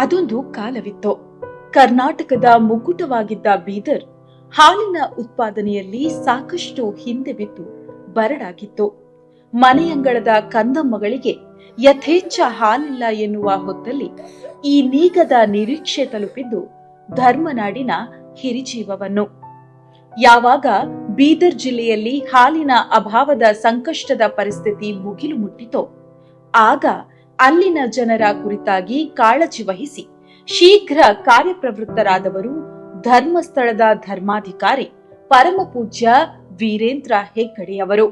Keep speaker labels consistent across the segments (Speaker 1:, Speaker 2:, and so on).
Speaker 1: ಅದೊಂದು ಕಾಲವಿತ್ತು. ಕರ್ನಾಟಕದ ಮುಗ್ಗುಟವಾಗಿದ್ದ ಬೀದರ್ ಹಾಲಿನ ಉತ್ಪಾದನೆಯಲ್ಲಿ ಸಾಕಷ್ಟು ಹಿಂದೆ ಬಿದ್ದು ಬರಡಾಗಿತ್ತು. ಮನೆಯಂಗಳದ ಕಂದಮ್ಮಗಳಿಗೆ ಯಥೇಚ್ಛ ಹಾಲಿಲ್ಲ ಎನ್ನುವ ಹೊತ್ತಲ್ಲಿ ಈ ನೀಗದ ನಿರೀಕ್ಷೆ ತಲುಪಿದ್ದು ಧರ್ಮನಾಡಿನ ಹಿರಿಜೀವವನ್ನು. ಯಾವಾಗ ಬೀದರ್ ಜಿಲ್ಲೆಯಲ್ಲಿ ಹಾಲಿನ ಅಭಾವದ ಸಂಕಷ್ಟದ ಪರಿಸ್ಥಿತಿ ಮುಗಿಲು ಮುಟ್ಟಿತೋ, ಆಗ ಅಲ್ಲಿನ ಜನರ ಕುರಿತಾಗಿ ಕಾಳಜಿ ವಹಿಸಿ ಶೀಘ್ರ ಕಾರ್ಯಪ್ರವೃತ್ತರಾದವರು ಧರ್ಮಸ್ಥಳದ ಧರ್ಮಾಧಿಕಾರಿ ಪರಮಪೂಜ್ಯ ವೀರೇಂದ್ರ ಹೆಗ್ಗಡೆಯವರು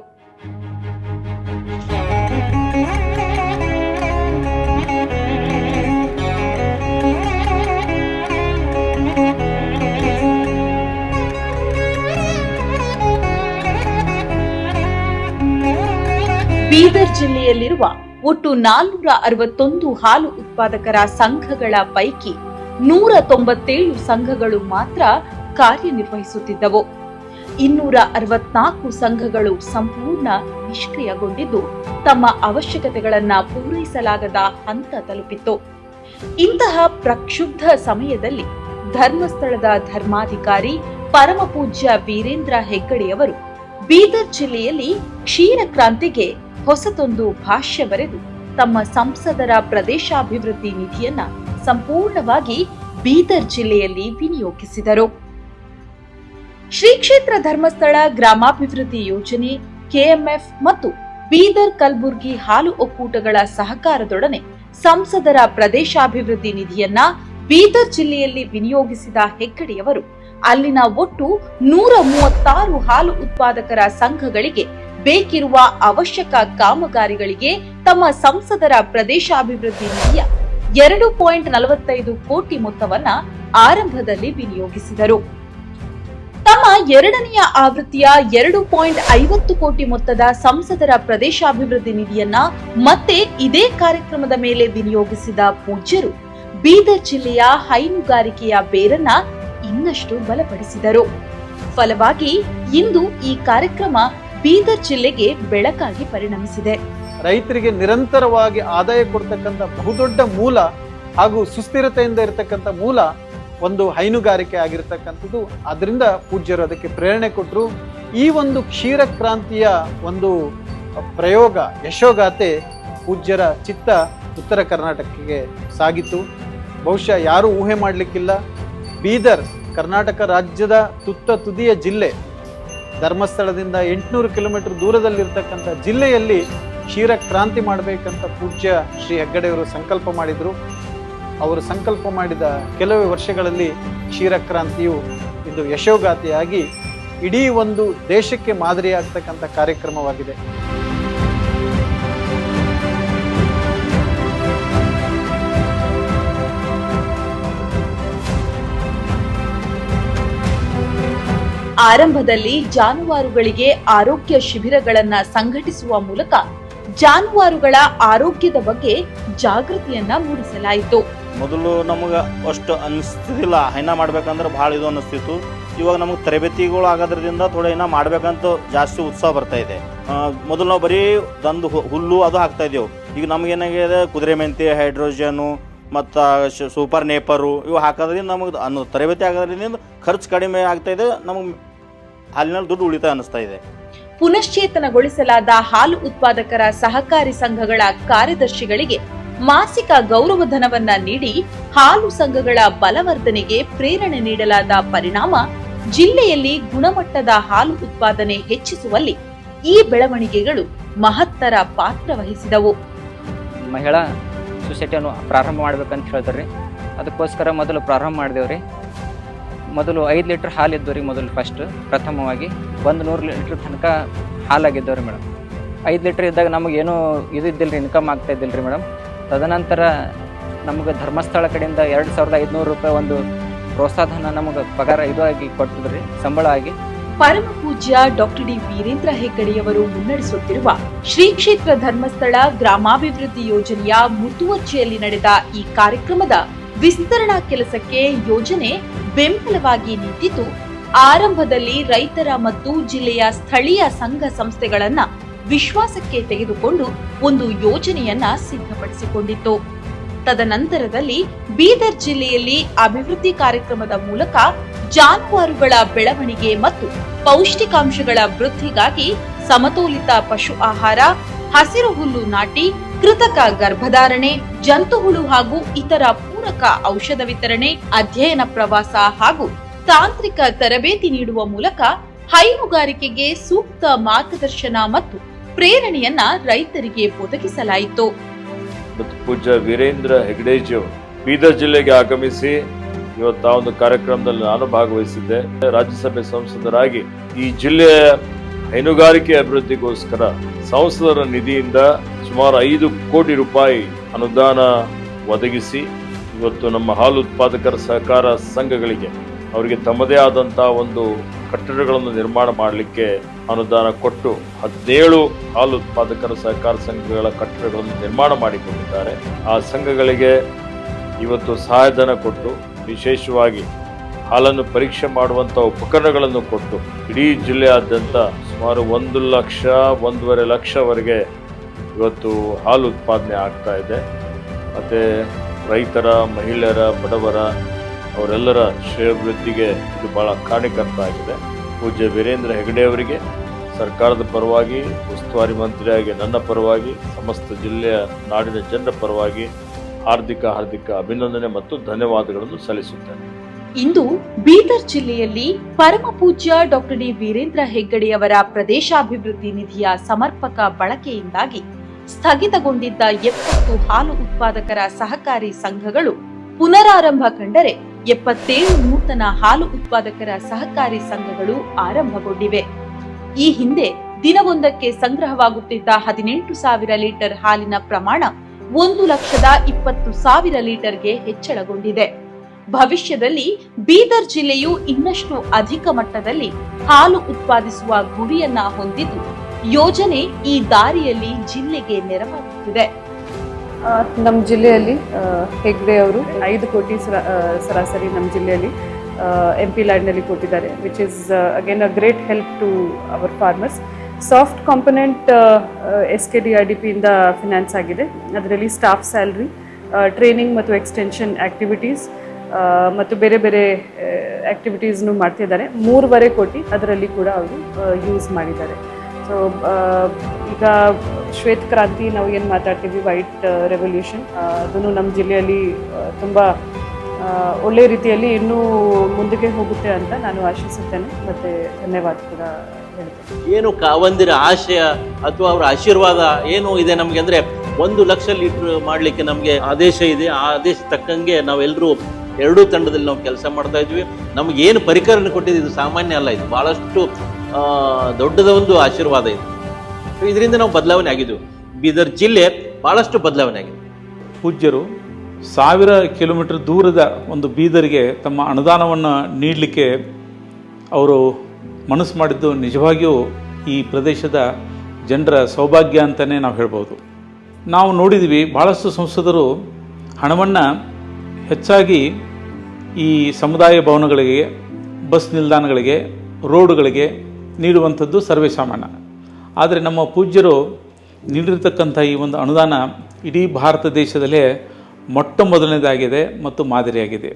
Speaker 1: ಬೀದರ್ ಜಿಲ್ಲೆಯಲ್ಲಿರುವ ಒಟ್ಟು ನಾಲ್ನೂರ ಅರವತ್ತೊಂದು ಹಾಲು ಉತ್ಪಾದಕರ ಸಂಘಗಳ ಪೈಕಿ ನೂರ ತೊಂಬತ್ತೇಳು ಸಂಘಗಳು ಮಾತ್ರ ಕಾರ್ಯನಿರ್ವಹಿಸುತ್ತಿದ್ದವು. ಇನ್ನೂರ ಅರವತ್ನಾಲ್ಕು ಸಂಘಗಳು ಸಂಪೂರ್ಣ ನಿಷ್ಕ್ರಿಯಗೊಂಡಿದ್ದು, ತಮ್ಮ ಅವಶ್ಯಕತೆಗಳನ್ನು ಪೂರೈಸಲಾಗದ ಹಂತ ತಲುಪಿತ್ತು. ಇಂತಹ ಪ್ರಕ್ಷುಬ್ಧ ಸಮಯದಲ್ಲಿ ಧರ್ಮಸ್ಥಳದ ಧರ್ಮಾಧಿಕಾರಿ ಪರಮಪೂಜ್ಯ ವೀರೇಂದ್ರ ಹೆಗ್ಗಡೆಯವರು ಬೀದರ್ ಜಿಲ್ಲೆಯಲ್ಲಿ ಕ್ಷೀರ ಕ್ರಾಂತಿಗೆ ಹೊಸತೊಂದು ಭಾಷ್ಯ ಬರೆದು ತಮ್ಮ ಸಂಸದರ ಪ್ರದೇಶಾಭಿವೃದ್ಧಿ ನಿಧಿಯನ್ನ ಸಂಪೂರ್ಣವಾಗಿ ಬೀದರ್ ಜಿಲ್ಲೆಯಲ್ಲಿ ವಿನಿಯೋಗಿಸಿದರು. ಶ್ರೀ ಕ್ಷೇತ್ರ ಧರ್ಮಸ್ಥಳ ಗ್ರಾಮಾಭಿವೃದ್ಧಿ ಯೋಜನೆ, ಕೆಎಂಎಫ್ ಮತ್ತು ಬೀದರ್ ಕಲ್ಬುರ್ಗಿ ಹಾಲು ಒಕ್ಕೂಟಗಳ ಸಹಕಾರದೊಡನೆ ಸಂಸದರ ಪ್ರದೇಶಾಭಿವೃದ್ಧಿ ನಿಧಿಯನ್ನ ಬೀದರ್ ಜಿಲ್ಲೆಯಲ್ಲಿ ವಿನಿಯೋಗಿಸಿದ ಹೆಗ್ಗಡೆಯವರು ಅಲ್ಲಿನ ಒಟ್ಟು ನೂರ ಮೂವತ್ತಾರು ಹಾಲು ಉತ್ಪಾದಕರ ಸಂಘಗಳಿಗೆ ಬೇಕಿರುವ ಅವಶ್ಯಕ ಕಾಮಗಾರಿಗಳಿಗೆ ತಮ್ಮ ಸಂಸದರ ಪ್ರದೇಶಾಭಿವೃದ್ಧಿ ನಿಧಿಯ ಎರಡು ಪಾಯಿಂಟ್ ನಲವತ್ತೈದು ಕೋಟಿ ಮೊತ್ತವನ್ನ ಆರಂಭದಲ್ಲಿ ವಿನಿಯೋಗಿಸಿದರು. ತಮ್ಮ ಎರಡನೆಯ ಆವೃತ್ತಿಯ ಎರಡು ಪಾಯಿಂಟ್ ಐವತ್ತು ಕೋಟಿ ಮೊತ್ತದ ಸಂಸದರ ಪ್ರದೇಶಾಭಿವೃದ್ಧಿ ನಿಧಿಯನ್ನ ಮತ್ತೆ ಇದೇ ಕಾರ್ಯಕ್ರಮದ ಮೇಲೆ ವಿನಿಯೋಗಿಸಿದ ಪೂಜ್ಯರು ಬೀದರ್ ಜಿಲ್ಲೆಯ ಹೈನುಗಾರಿಕೆಯ ಬೇರನ್ನ ಇನ್ನಷ್ಟು ಬಲಪಡಿಸಿದರು. ಫಲವಾಗಿ ಇಂದು ಈ ಕಾರ್ಯಕ್ರಮ ಬೀದರ್ ಜಿಲ್ಲೆಗೆ ಬೆಳಕಾಗಿ ಪರಿಣಮಿಸಿದೆ.
Speaker 2: ರೈತರಿಗೆ ನಿರಂತರವಾಗಿ ಆದಾಯ ಕೊಡ್ತಕ್ಕಂಥ ಬಹುದೊಡ್ಡ ಮೂಲ ಹಾಗೂ ಸುಸ್ಥಿರತೆಯಿಂದ ಇರತಕ್ಕಂಥ ಮೂಲ ಒಂದು ಹೈನುಗಾರಿಕೆ ಆಗಿರ್ತಕ್ಕಂಥದ್ದು. ಅದರಿಂದ ಪೂಜ್ಯರು ಅದಕ್ಕೆ ಪ್ರೇರಣೆ ಕೊಟ್ಟರು ಈ ಒಂದು ಕ್ಷೀರ ಕ್ರಾಂತಿಯ ಒಂದು ಪ್ರಯೋಗ, ಯಶೋಗಾಥೆ ಪೂಜ್ಯರ ಚಿತ್ತ ಉತ್ತರ ಕರ್ನಾಟಕಕ್ಕೆ ಸಾಗಿತು. ಬಹುಶಃ ಯಾರೂ ಊಹೆ ಮಾಡಲಿಕ್ಕಿಲ್ಲ. ಬೀದರ್ ಕರ್ನಾಟಕ ರಾಜ್ಯದ ತುತ್ತ ತುದಿಯ ಜಿಲ್ಲೆ ಧರ್ಮಸ್ಥಳದಿಂದ ಎಂಟುನೂರು ಕಿಲೋಮೀಟರ್ ದೂರದಲ್ಲಿರ್ತಕ್ಕಂಥ ಜಿಲ್ಲೆಯಲ್ಲಿ ಕ್ಷೀರ ಕ್ರಾಂತಿ ಮಾಡಬೇಕಂತ ಪೂಜ್ಯ ಶ್ರೀ ಹೆಗ್ಗಡೆಯವರು ಸಂಕಲ್ಪ ಮಾಡಿದರು. ಅವರು ಸಂಕಲ್ಪ ಮಾಡಿದ ಕೆಲವೇ ವರ್ಷಗಳಲ್ಲಿ ಕ್ಷೀರಕ್ರಾಂತಿಯು ಇದು ಯಶೋಗಾಥೆಯಾಗಿ ಇಡೀ ಒಂದು ದೇಶಕ್ಕೆ ಮಾದರಿಯಾಗ್ತಕ್ಕಂಥ ಕಾರ್ಯಕ್ರಮವಾಗಿದೆ.
Speaker 1: ಆರಂಭದಲ್ಲಿ ಜಾನುವಾರುಗಳಿಗೆ ಆರೋಗ್ಯ ಶಿಬಿರಗಳನ್ನ ಸಂಘಟಿಸುವ ಮೂಲಕ ಜಾನುವಾರುಗಳ ಆರೋಗ್ಯದ ಬಗ್ಗೆ ಜಾಗೃತಿಯನ್ನ ಮೂಡಿಸಲಾಯಿತು.
Speaker 3: ಮೊದಲು ನಮಗೆ ಅಷ್ಟು ಅನಿಸ್ತಿದ್ದಿಲ್ಲ ಹೈನಾ ಮಾಡ್ಬೇಕಂದ್ರೆ ಭಾಳ ಇದು ಅನಿಸ್ತಿತ್ತು. ಇವಾಗ ನಮಗೆ ತರಬೇತಿಗಳು ಆಗೋದ್ರಿಂದ ಥೋಡೆ ಏನೋ ಮಾಡ್ಬೇಕಂತ ಜಾಸ್ತಿ ಉತ್ಸಾಹ ಬರ್ತಾ ಇದೆ. ಮೊದಲು ನಾವು ಬರೀ ದಂದು ಹುಲ್ಲು ಅದು ಹಾಕ್ತಾ ಇದ್ದೇವೆ. ಈಗ ನಮಗೇನಾಗಿದೆ ಕುದುರೆ ಮೆಂತಿ, ಹೈಡ್ರೋಜನು, ಮತ್ತು ಸೂಪರ್ ನೇಪರು ಇವು ಹಾಕೋದ್ರಿಂದ ನಮಗೆ ಅನ್ನು ತರಬೇತಿ ಆಗೋದ್ರಿಂದ ಖರ್ಚು ಕಡಿಮೆ ಆಗ್ತಾ ಇದೆ. ನಮಗೆ ಹಾಲಿನಲ್ಲಿ ದುಡ್ಡು ಉಳಿತಾಯ ಅನಿಸ್ತಾ ಇದೆ.
Speaker 1: ಪುನಶ್ಚೇತನಗೊಳಿಸಲಾದ ಹಾಲು ಉತ್ಪಾದಕರ ಸಹಕಾರಿ ಸಂಘಗಳ ಕಾರ್ಯದರ್ಶಿಗಳಿಗೆ ಮಾಸಿಕ ಗೌರವಧನವನ್ನ ನೀಡಿ ಹಾಲು ಸಂಘಗಳ ಬಲವರ್ಧನೆಗೆ ಪ್ರೇರಣೆ ನೀಡಲಾದ ಪರಿಣಾಮ ಜಿಲ್ಲೆಯಲ್ಲಿ ಗುಣಮಟ್ಟದ ಹಾಲು ಉತ್ಪಾದನೆ ಹೆಚ್ಚಿಸುವಲ್ಲಿ ಈ ಬೆಳವಣಿಗೆಗಳು ಮಹತ್ತರ ಪಾತ್ರ ವಹಿಸಿದವು.
Speaker 4: ಮಹಿಳಾ ಸೊಸೈಟಿಯನ್ನು ಪ್ರಾರಂಭ ಮಾಡ್ಬೇಕಂತ ಹೇಳಿದ್ರಿ ಅದಕ್ಕೋಸ್ಕರ ಮೊದಲು ಪ್ರಾರಂಭ ಮಾಡಿದೆವು ಮೊದಲು ಐದು ಲೀಟ್ರ್ ಹಾಲು ರೀ ಮೊದಲು ಫಸ್ಟ್ ಪ್ರಥಮವಾಗಿ ಒಂದು ನೂರು ಲೀಟ್ರ್ ತನಕ ಹಾಲಾಗಿದ್ದವು ರೀ ಮೇಡಮ್. ಐದು ಲೀಟ್ರ್ ಇದ್ದಾಗ ನಮಗೇನು ಇದು ಇದ್ದಿಲ್ಲ ರೀ ಇನ್ಕಮ್ ಆಗ್ತಾ ಇದ್ದಿಲ್ಲ ರೀ ಮೇಡಮ್. ತದನಂತರ ನಮಗೆ ಧರ್ಮಸ್ಥಳ ಕಡೆಯಿಂದ ಎರಡು ಸಾವಿರದ ಐದುನೂರು ರೂಪಾಯಿ ಒಂದು ಪ್ರೋತ್ಸಾಹನ ನಮಗೆ ಪಗಾರ ಇದು ಆಗಿ ಕೊಟ್ಟಿದ್ರಿ ಸಂಬಳ ಆಗಿ.
Speaker 1: ಪರಮ ಪೂಜ್ಯ ಡಾಕ್ಟರ್ ಡಿ ವೀರೇಂದ್ರ ಹೆಗ್ಗಡೆಯವರು ಮುನ್ನಡೆಸುತ್ತಿರುವ ಶ್ರೀ ಕ್ಷೇತ್ರ ಧರ್ಮಸ್ಥಳ ಗ್ರಾಮಾಭಿವೃದ್ಧಿ ಯೋಜನೆಯ ಮುತುವರ್ಜಿಯಲ್ಲಿ ನಡೆದ ಈ ಕಾರ್ಯಕ್ರಮದ ವಿಸ್ತರಣಾ ಕೆಲಸಕ್ಕೆ ಯೋಜನೆ ಬೆಂಬಲವಾಗಿ ನಿಂತಿದ್ದು ಆರಂಭದಲ್ಲಿ ರೈತರ ಮತ್ತು ಜಿಲ್ಲೆಯ ಸ್ಥಳೀಯ ಸಂಘ ಸಂಸ್ಥೆಗಳನ್ನ ವಿಶ್ವಾಸಕ್ಕೆ ತೆಗೆದುಕೊಂಡು ಒಂದು ಯೋಜನೆಯನ್ನ ಸಿದ್ಧಪಡಿಸಿಕೊಂಡಿತ್ತು. ತದನಂತರದಲ್ಲಿ ಬೀದರ್ ಜಿಲ್ಲೆಯಲ್ಲಿ ಅಭಿವೃದ್ಧಿ ಕಾರ್ಯಕ್ರಮದ ಮೂಲಕ ಜಾನುವಾರುಗಳ ಬೆಳವಣಿಗೆ ಮತ್ತು ಪೌಷ್ಟಿಕಾಂಶಗಳ ವೃದ್ಧಿಗಾಗಿ ಸಮತೋಲಿತ ಪಶು ಆಹಾರ, ಹಸಿರು ಹುಲ್ಲು ನಾಟಿ, ಕೃತಕ ಗರ್ಭಧಾರಣೆ ಜಂತುಹುಳು ಹಾಗೂ ಇತರ ಪೂರಕ ಔಷಧ ವಿತರಣೆ, ಅಧ್ಯಯನ ಪ್ರವಾಸ ಹಾಗೂ ತಾಂತ್ರಿಕ ತರಬೇತಿ ನೀಡುವ ಮೂಲಕ ಹೈನುಗಾರಿಕೆಗೆ ಸೂಕ್ತ ಮಾರ್ಗದರ್ಶನ ಮತ್ತು ಪ್ರೇರಣೆಯನ್ನ ರೈತರಿಗೆ ಒದಗಿಸಲಾಯಿತು.
Speaker 5: ಪೂಜ್ಯ ವೀರೇಂದ್ರ ಹೆಗ್ಡೇಜ್ ಬೀದರ್ ಜಿಲ್ಲೆಗೆ ಆಗಮಿಸಿ ಇವತ್ತು ಆ ಒಂದು ಕಾರ್ಯಕ್ರಮದಲ್ಲಿ ನಾನು ಭಾಗವಹಿಸಿದ್ದೆ. ರಾಜ್ಯಸಭೆ ಸಂಸದರಾಗಿ ಈ ಜಿಲ್ಲೆಯ ಹೈನುಗಾರಿಕೆ ಅಭಿವೃದ್ಧಿಗೋಸ್ಕರ ಸಂಸದರ ನಿಧಿಯಿಂದ ಸುಮಾರು ಐದು ಕೋಟಿ ರೂಪಾಯಿ ಅನುದಾನ ಒದಗಿಸಿ ಇವತ್ತು ನಮ್ಮ ಹಾಲು ಉತ್ಪಾದಕರ ಸಹಕಾರ ಸಂಘಗಳಿಗೆ ಅವರಿಗೆ ತಮ್ಮದೇ ಆದಂತಹ ಒಂದು ಕಟ್ಟಡಗಳನ್ನು ನಿರ್ಮಾಣ ಮಾಡಲಿಕ್ಕೆ ಅನುದಾನ ಕೊಟ್ಟು ಹದಿನೇಳು ಹಾಲು ಉತ್ಪಾದಕರ ಸಹಕಾರ ಸಂಘಗಳ ಕಟ್ಟಡಗಳನ್ನು ನಿರ್ಮಾಣ ಮಾಡಿಕೊಂಡಿದ್ದಾರೆ. ಆ ಸಂಘಗಳಿಗೆ ಇವತ್ತು ಸಹಾಯಧನ ಕೊಟ್ಟು, ವಿಶೇಷವಾಗಿ ಹಾಲನ್ನು ಪರೀಕ್ಷೆ ಮಾಡುವಂಥ ಉಪಕರಣಗಳನ್ನು ಕೊಟ್ಟು, ಇಡೀ ಜಿಲ್ಲೆಯಾದ್ಯಂತ ಸುಮಾರು ಒಂದು ಲಕ್ಷ, ಒಂದೂವರೆ ಲಕ್ಷವರೆಗೆ ಇವತ್ತು ಹಾಲು ಉತ್ಪಾದನೆ ಆಗ್ತಾ ಇದೆ. ಮತ್ತು ರೈತರ, ಮಹಿಳೆಯರ, ಬಡವರ ಅವರೆಲ್ಲರ ಶ್ರೇಯಭಿವೃದ್ಧಿಗೆ ಇದು ಭಾಳ ಕಾರಣೀಕರ್ತ ಆಗಿದೆ ಪೂಜ್ಯ ವೀರೇಂದ್ರ ಹೆಗಡೆ ಅವರಿಗೆ ಸರ್ಕಾರದ ಪರವಾಗಿ, ಉಸ್ತುವಾರಿ ಮಂತ್ರಿಯಾಗಿ ನನ್ನ ಪರವಾಗಿ, ಸಮಸ್ತ ಜಿಲ್ಲೆಯ ನಾಡಿನ ಜನರ ಪರವಾಗಿ ಹಾರ್ದಿಕ ಹಾರ್ದಿಕ ಅಭಿನಂದನೆ ಮತ್ತು ಧನ್ಯವಾದಗಳನ್ನು ಸಲ್ಲಿಸುತ್ತೇನೆ.
Speaker 1: ಇಂದು ಬೀದರ್ ಜಿಲ್ಲೆಯಲ್ಲಿ ಪರಮ ಪೂಜ್ಯ ಡಾಕ್ಟರ್ ಡಿ ವೀರೇಂದ್ರ ಹೆಗ್ಗಡೆಯವರ ಪ್ರದೇಶಾಭಿವೃದ್ಧಿ ನಿಧಿಯ ಸಮರ್ಪಕ ಬಳಕೆಯಿಂದಾಗಿ ಸ್ಥಗಿತಗೊಂಡಿದ್ದ ಎಪ್ಪತ್ತು ಹಾಲು ಉತ್ಪಾದಕರ ಸಹಕಾರಿ ಸಂಘಗಳು ಪುನರಾರಂಭ ಕಂಡರೆ ಎಪ್ಪತ್ತೇಳು ನೂತನ ಹಾಲು ಉತ್ಪಾದಕರ ಸಹಕಾರಿ ಸಂಘಗಳು ಆರಂಭಗೊಂಡಿವೆ. ಈ ಹಿಂದೆ ದಿನವೊಂದಕ್ಕೆ ಸಂಗ್ರಹವಾಗುತ್ತಿದ್ದ ಹದಿನೆಂಟು ಸಾವಿರ ಲೀಟರ್ ಹಾಲಿನ ಪ್ರಮಾಣ ಒಂದು ಲಕ್ಷದ ಇಪ್ಪತ್ತು ಸಾವಿರ ಲೀಟರ್ಗೆ ಹೆಚ್ಚಳಗೊಂಡಿದೆ. ಭವಿಷ್ಯದಲ್ಲಿ ಬೀದರ್ ಜಿಲ್ಲೆಯು ಇನ್ನಷ್ಟು ಅಧಿಕ ಮಟ್ಟದಲ್ಲಿ ಹಾಲು ಉತ್ಪಾದಿಸುವ ಗುರಿಯನ್ನ ಹೊಂದಿದ್ದು ಯೋಜನೆ ಈ ದಾರಿಯಲ್ಲಿ ಜಿಲ್ಲೆಗೆ ನೆರವಾಗುತ್ತಿದೆ.
Speaker 6: ನಮ್ಮ ಜಿಲ್ಲೆಯಲ್ಲಿ ಹೆಗ್ಡೆ ಅವರು ಐದು ಕೋಟಿ ಸರ- ಸರಾಸರಿ ನಮ್ಮ ಜಿಲ್ಲೆಯಲ್ಲಿ ಎಂ ಪಿ ಲ್ಯಾಂಡ್ನಲ್ಲಿ ಕೊಟ್ಟಿದ್ದಾರೆ which is again a great help to our farmers soft component S K D R D ಪಿಯಿಂದ finance ಆಗಿದೆ. ಅದರಲ್ಲಿ ಸ್ಟಾಫ್ ಸ್ಯಾಲ್ರಿ ಟ್ರೈನಿಂಗ್ ಮತ್ತು ಎಕ್ಸ್ಟೆನ್ಷನ್ ಆ್ಯಕ್ಟಿವಿಟೀಸ್ ಮತ್ತು ಬೇರೆ ಬೇರೆ ಆ್ಯಕ್ಟಿವಿಟೀಸ್ನು ಮಾಡ್ತಿದ್ದಾರೆ. ಮೂರುವರೆ ಕೋಟಿ ಅದರಲ್ಲಿ ಕೂಡ ಅವರು ಯೂಸ್ ಮಾಡಿದ್ದಾರೆ. ಸೊ ಈಗ ಶ್ವೇತ ಕ್ರಾಂತಿ ನಾವು ಏನು ಮಾತಾಡ್ತೀವಿ? ವೈಟ್ ರೆವಲ್ಯೂಷನ್ ಅದನ್ನು ನಮ್ಮ ಜಿಲ್ಲೆಯಲ್ಲಿ ತುಂಬ ಒಳ್ಳೆ ರೀತಿಯಲ್ಲಿ ಇನ್ನೂ ಮುಂದಕ್ಕೆ ಹೋಗುತ್ತೆ ಅಂತ ನಾನು ಆಶಿಸುತ್ತೇನೆ. ಮತ್ತು ಧನ್ಯವಾದ ಕೂಡ
Speaker 7: ಏನು ಕಾವಂದಿರ ಆಶಯ ಅಥವಾ ಅವರ ಆಶೀರ್ವಾದ ಏನು ಇದೆ ನಮಗೆ ಅಂದ್ರೆ ಒಂದು ಲಕ್ಷ ಲೀಟರ್ ಮಾಡಲಿಕ್ಕೆ ನಮಗೆ ಆದೇಶ ಇದೆ. ಆ ಆದೇಶ ತಕ್ಕಂಗೆ ನಾವೆಲ್ಲರೂ ಎರಡೂ ತಂಡದಲ್ಲಿ ನಾವು ಕೆಲಸ ಮಾಡ್ತಾ ಇದ್ವಿ. ನಮ್ಗೆ ಏನು ಪರಿಕರನ್ನು ಕೊಟ್ಟಿದ್ದು ಇದು ಸಾಮಾನ್ಯ ಅಲ್ಲ. ಇದು ಬಹಳಷ್ಟು ಆ, ದೊಡ್ಡದ ಒಂದು ಆಶೀರ್ವಾದ ಇದೆ. ಇದರಿಂದ ನಾವು ಬದಲಾವಣೆ ಆಗಿದ್ದು ಬೀದರ್ ಜಿಲ್ಲೆ ಭಾಳಷ್ಟು ಬದಲಾವಣೆ ಆಗಿದೆ.
Speaker 8: ಪೂಜ್ಯರು, ಸಾವಿರ ಕಿಲೋಮೀಟರ್ ದೂರದ ಒಂದು ಬೀದರಿಗೆ ತಮ್ಮ ಅನುದಾನವನ್ನು ನೀಡಲಿಕ್ಕೆ ಅವರು ಮನಸ್ಸು ಮಾಡಿದ್ದು ನಿಜವಾಗಿಯೂ ಈ ಪ್ರದೇಶದ ಜನರ ಸೌಭಾಗ್ಯ ಅಂತಲೇ ನಾವು ಹೇಳ್ಬೋದು. ನಾವು ನೋಡಿದ್ವಿ ಭಾಳಷ್ಟು ಸಂಸದರು ಹಣವನ್ನು ಹೆಚ್ಚಾಗಿ ಈ ಸಮುದಾಯ ಭವನಗಳಿಗೆ, ಬಸ್ ನಿಲ್ದಾಣಗಳಿಗೆ, ರೋಡುಗಳಿಗೆ ನೀಡುವಂಥದ್ದು ಸರ್ವೇ ಸಾಮಾನ್ಯ. ಆದರೆ ನಮ್ಮ ಪೂಜ್ಯರು ನೀಡಿರ್ತಕ್ಕಂಥ ಈ ಒಂದು ಅನುದಾನ ಇಡೀ ಭಾರತ ದೇಶದಲ್ಲೇ ಮೊಟ್ಟ ಮೊದಲನೇದಾಗಿದೆ ಮತ್ತು ಮಾದರಿಯಾಗಿದೆ.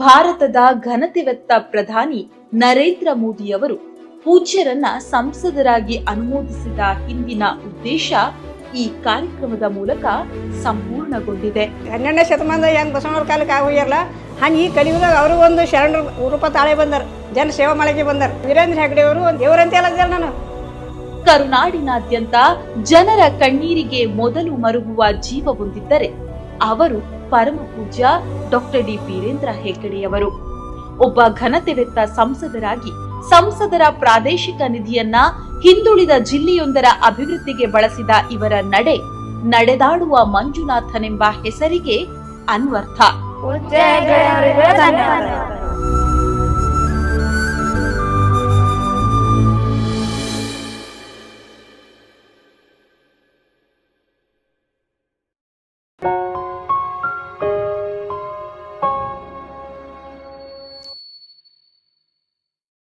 Speaker 1: ಭಾರತದ ಘನತೆವೆತ್ತ ಪ್ರಧಾನಿ ನರೇಂದ್ರ ಮೋದಿಯವರು ಪೂಜ್ಯರನ್ನ ಸಂಸದರಾಗಿ ಅನುಮೋದಿಸಿದ ಹಿಂದಿನ ಉದ್ದೇಶ ಈ ಕಾರ್ಯಕ್ರಮದ ಮೂಲಕ ಸಂಪೂರ್ಣಗೊಂಡಿದೆ.
Speaker 9: ಹನ್ನೆರಡನೇ ಶತಮಾನದ ಬಸವನ ಬಸವಣ್ಣವ್ರ ಕಾಲಕ್ಕೆ ಆಗೋಯ್ಯಲ್ಲ? ಹಂಗೆ ಈ ಕಲಿಯುಗದಾಗ ಅವರು ಒಂದು ಶರಣರು ರೂಪ ತಾಳೆ ಬಂದಾರ. ಜನ ಸೇವಾ ಮಾಡಕ್ಕೆ ಬಂದರು. ವೀರೇಂದ್ರ ಹೆಗ್ಡೆ ಅವರು ದೇವರಂತೆ ಅಲ್ಲ ನಾನು.
Speaker 1: ಕರುನಾಡಿನಾದ್ಯಂತ ಜನರ ಕಣ್ಣೀರಿಗೆ ಮೊದಲು ಮರುಗುವ ಜೀವ ಹೊಂದಿದ್ದರೆ ಅವರು ಪರಮ ಪೂಜ್ಯ ಡಾಕ್ಟರ್ ಡಿ ವೀರೇಂದ್ರ ಹೆಗ್ಗಡೆಯವರು ಒಬ್ಬ ಘನತೆವೆತ್ತ ಸಂಸದರಾಗಿ ಸಂಸದರ ಪ್ರಾದೇಶಿಕ ನಿಧಿಯನ್ನ ಹಿಂದುಳಿದ ಜಿಲ್ಲೆಯೊಂದರ ಅಭಿವೃದ್ಧಿಗೆ ಬಳಸಿದ ಇವರ ನಡೆ ನಡೆದಾಡುವ ಮಂಜುನಾಥನೆಂಬ ಹೆಸರಿಗೆ ಅನ್ವರ್ಥ.
Speaker 9: ಧನ್ಯವಾದ